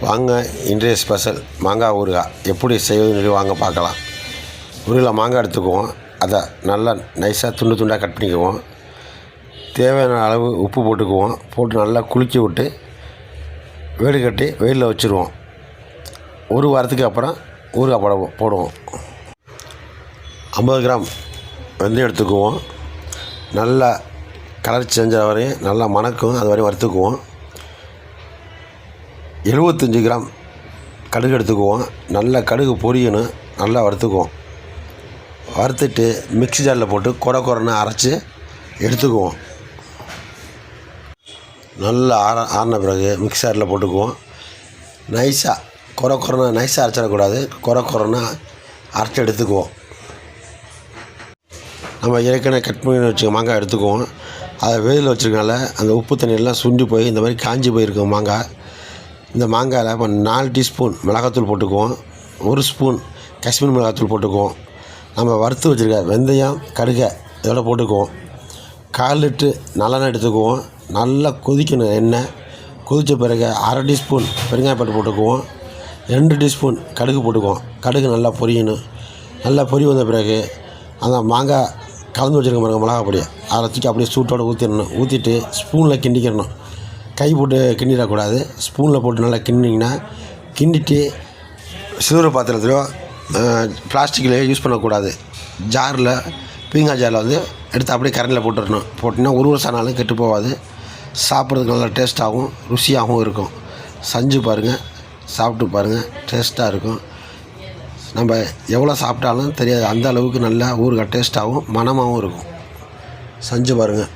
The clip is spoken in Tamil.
வாங்க இன்றைய ஸ்பெஷல் மாங்காய் ஊறுகாய். எப்படி செய்வதுன்னு சொல்லி வாங்க பார்க்கலாம். ஒரு கிலோ மாங்காய் எடுத்துக்குவோம். அதை நல்லா நைஸாக துண்டு துண்டாக கட் பண்ணிக்குவோம். தேவையான அளவு உப்பு போட்டுக்குவோம். போட்டு நல்லா குளிச்சு விட்டு வேடு கட்டி வெயிலில் வச்சுருவோம். ஒரு வாரத்துக்கு அப்புறம் ஊறுகாய் போட போடுவோம். ஐம்பது கிராம் வெந்தயம் எடுத்துக்குவோம். நல்லா கலர் செஞ்ச வரையும் நல்லா மணக்கும். அது வரையும் வறுத்துக்குவோம். எழுபத்தஞ்சி கிராம் கடுகு எடுத்துக்குவோம். நல்லா கடுகு பொரியணும். நல்லா வறுத்துக்குவோம். வறுத்துட்டு மிக்ஸி ஜாரில் போட்டு கொடை குறைன்னு அரைச்சி எடுத்துக்குவோம். நல்லா ஆற ஆறின பிறகு மிக்சரில் போட்டுக்குவோம். நைஸாக குறை குறைனா நைஸாக அரைச்சிடக்கூடாது. குறை குறைன்னு அரைச்சி எடுத்துக்குவோம். நம்ம ஏற்கனவே கட் பண்ணி வச்சுக்க மாங்காய் எடுத்துக்குவோம். அதை வெயிலில் வச்சுருக்கனால அந்த உப்பு தண்ணியெல்லாம் சுண்டி போய் இந்த மாதிரி காஞ்சி போயிருக்கும் மாங்காய் இந்த மாங்காயில் இப்போ நாலு டீஸ்பூன் மிளகாத்தூள் போட்டுக்குவோம். ஒரு ஸ்பூன் காஷ்மீர் மிளகாத்தூள் போட்டுக்குவோம். நம்ம வறுத்து வச்சுருக்க வெந்தயம் கடுகை இதோட போட்டுக்குவோம். கால் லிட்டு நல்லெண்ணெய் எடுத்துக்குவோம். நல்லா கொதிக்கணும் எண்ணெய். கொதித்த பிறகு அரை டீஸ்பூன் பெருங்காயப்பட்டு போட்டுக்குவோம். ரெண்டு டீஸ்பூன் கடுகு போட்டுக்குவோம். கடுகு நல்லா பொரியணும். நல்லா பொரி வந்த பிறகு அந்த மாங்காய் கலந்து வச்சுருக்க பாருங்க மிளகா பொடியை அதை தூக்கி அப்படியே சூட்டோடு ஊற்றிடணும் ஊற்றிட்டு ஸ்பூனில் கிண்டிக்கிடணும். கை போட்டு கிண்டிடக்கூடாது. ஸ்பூனில் போட்டு நல்லா கிண்டிங்கன்னா கிண்டிட்டு சில்வர் பாத்திரத்திலையோ பிளாஸ்டிக்லையோ யூஸ் பண்ணக்கூடாது. ஜாரில் பீங்காய் ஜாரில் வந்து எடுத்து அப்படியே கரண்டில் போட்டுடணும் போட்டிங்கன்னா ஒரு வருஷம் ஆனாலும் கெட்டு போகாது. சாப்பிட்றதுக்கு நல்லா டேஸ்ட்டாகவும் ருசியாகவும் இருக்கும். செஞ்சு பாருங்கள் சாப்பிட்டு பாருங்கள் டேஸ்ட்டாக இருக்கும். நம்ம எவ்வளோ சாப்பிட்டாலும் தெரியாது அந்த அளவுக்கு நல்லா ஊறுகாய் டேஸ்ட்டாகவும் மணமாகவும் இருக்கும். செஞ்சு பாருங்கள்